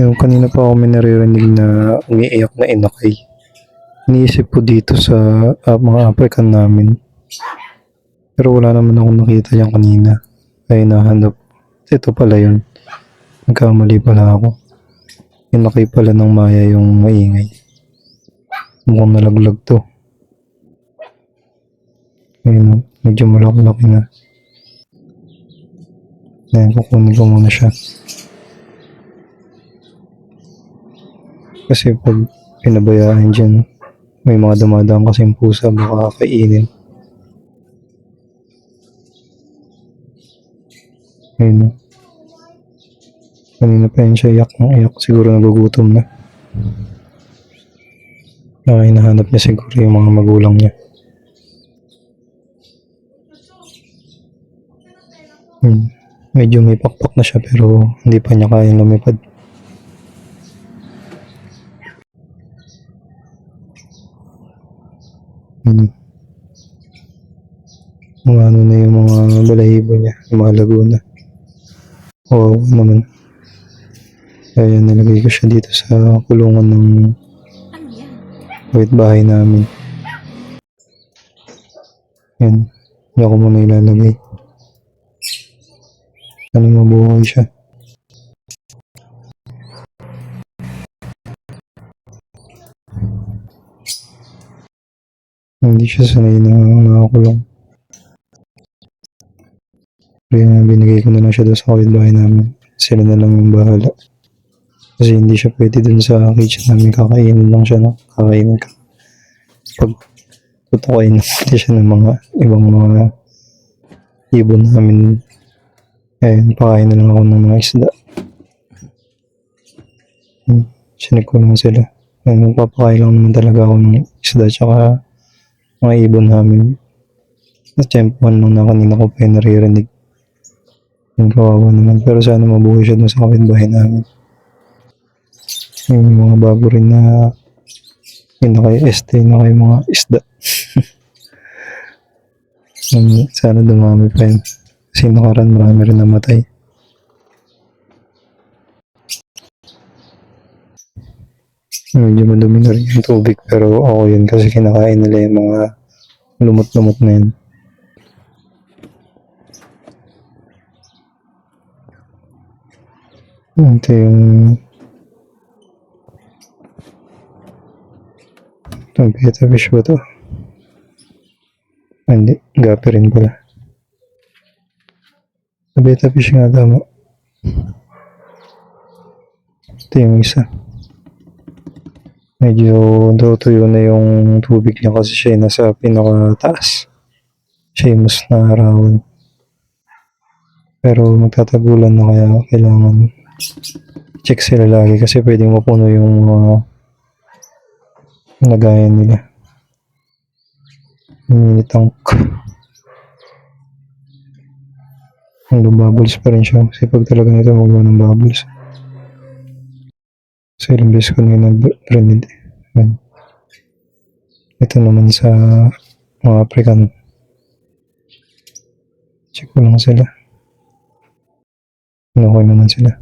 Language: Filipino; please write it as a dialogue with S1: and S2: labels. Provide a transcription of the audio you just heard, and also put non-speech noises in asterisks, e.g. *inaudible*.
S1: Yung kanina pa ako may naririnig na umiiyak na inakay. Iniisip ko dito sa ah, mga African namin. Pero wala naman akong nakita yan kanina. Ay nahanap. Ito pala yun. Nagkamali pala ako. Inakay pala ng maya yung maingay. Mukhang nalaglag to. Ayun, medyo malaki-laki na. Ayan, kukunin ko muna siya. Kasi pag pinabayaan dyan, may mga dumadaan kasing pusa baka kainin. Ayun. oh. Kanina pa yun siya iyak ng iyak. Siguro nagugutom na. Ah, hinahanap niya siguro yung mga magulang niya. Hmm. Medyo may pakpak na siya pero hindi pa niya kayang lumipad. Hmm. Mga ano na yung mga balahibo niya, yung mga laguna. Oo naman. Kaya nilagay ko siya dito sa kulungan ng bahay namin. Yan. Hindi ako muna ilalagay. Ano mabuhay siya. Hindi siya sanay na nakakulong. Kaya binigay ko na lang siya doon sa kapitbahay namin. Sila na lang yung bahala. Kasi hindi siya pwede dun sa kitchen namin. Kakainin lang siya, no? Kakainin ka. Pag tutukain natin siya ng mga ibang mga ibon namin. Eh, pakain na lang ako ng mga isda. Hmm, sinig ko lang sila. Eh, magpapakain lang naman talaga ako ng isda tsaka mga ibon namin. Sa tempuhan lang na kanina ko pa yung naririnig. Yung kawawa naman. Pero sana mabuhay siya dun sa kapitbahay namin. Yung mga bago rin na yun na kayo este na kayo mga isda. *laughs* Sana dumami pa yun. Kasi nakaraan marami rin namatay. Medyo madumi na rin yung tubig pero ako yun kasi kinakain nila yung mga lumot-lumot na yun. Ito yung Ang beta fish ba to? Ah, Hindi, gapi rin pala. Beta fish nga tama. Ito yung isa. Medyo tutuyo na yung tubig niya kasi siya nasa pinakataas. Siya yung mas naarawan. Pero magtatagulan na kaya kailangan check sila lagi kasi pwedeng mapuno yung mga lagayan nila. Mini tank. Hanggang bubbles pa rin siya. Kasi pag talaga nito magawa ng bubbles. Sa ilang beses ko na. Yan. Ito naman sa mga African. Check ko lang sila. Nakuha naman sila.